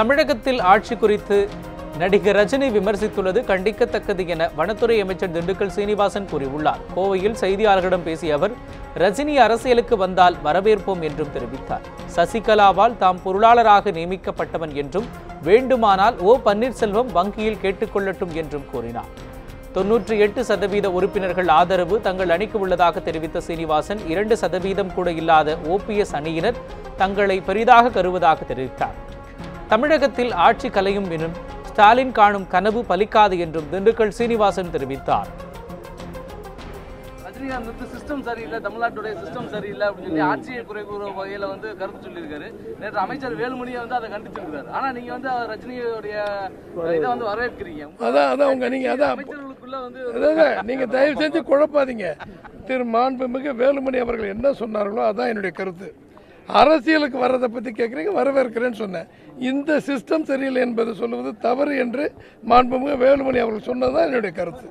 தமிழகத்தில் ஆட்சி குறித்து நடிகர் ரஜினி விமர்சித்துள்ளது கண்டிக்கத்தக்கது என வனத்துறை அமைச்சர் திண்டுக்கல் சீனிவாசன் கூறியுள்ளார். கோவையில் செய்தியாளர்களிடம் பேசிய அவர் ரஜினி அரசியலுக்கு வந்தால் வரவேற்போம் என்றும் தெரிவித்தார். சசிகலாவால் தாம் பொருளாளராக நியமிக்கப்பட்டவன் என்றும் வேண்டுமானால் ஓ பன்னீர்செல்வம் வங்கியில் கேட்டுக்கொள்ளட்டும் என்றும் கூறினார். தொன்னூற்றி எட்டு சதவீத உறுப்பினர்கள் ஆதரவு தங்கள் அணிக்கு உள்ளதாக தெரிவித்த சீனிவாசன் இரண்டு சதவீதம் கூட இல்லாத ஓபிஎஸ் அணியினர் தங்களை பெரிதாக கருவதாக தெரிவித்தார். தமிழகத்தில் ஆட்சி கலையும் எனும் ஸ்டாலின் காணும் கனவு பலிக்காது என்றும் திண்டுக்கல் சீனிவாசன் தெரிவித்தார். ரஜினிகாந்த் வந்து சிஸ்டம் சரியில்லை தமிழ்நாட்டுடைய சிஸ்டம் சரியில்லை அப்படின்னு சொல்லி ஆட்சியை குறை கூறும் வகையில வந்து கருத்து சொல்லியிருக்காரு. நேற்று அமைச்சர் வேலுமணியை வந்து அதை கண்டிச்சிருக்காரு ஆனா நீங்க வந்து ரஜினியுடைய இதை வந்து வரவேற்கிறீங்க. அதான் அதான் உங்க நீங்க அதான் அமைச்சர்களுக்குள்ள வந்து அதான். நீங்க தயவு செஞ்சு குழப்பாதீங்க. திரு மாண்புமிகு வேலுமணி அவர்கள் என்ன சொன்னார்களோ அதான் என்னுடைய கருத்து. அரசியலுக்கு வர்றதை பற்றி கேட்குறீங்க வரவேற்கிறேன்னு சொன்னேன். இந்த சிஸ்டம் சரியில்லை என்பது சொல்லுவது தவறு என்று மாண்புமிகு வேலுமணி அவர்கள் சொன்னதுதான் என்னுடைய கருத்து.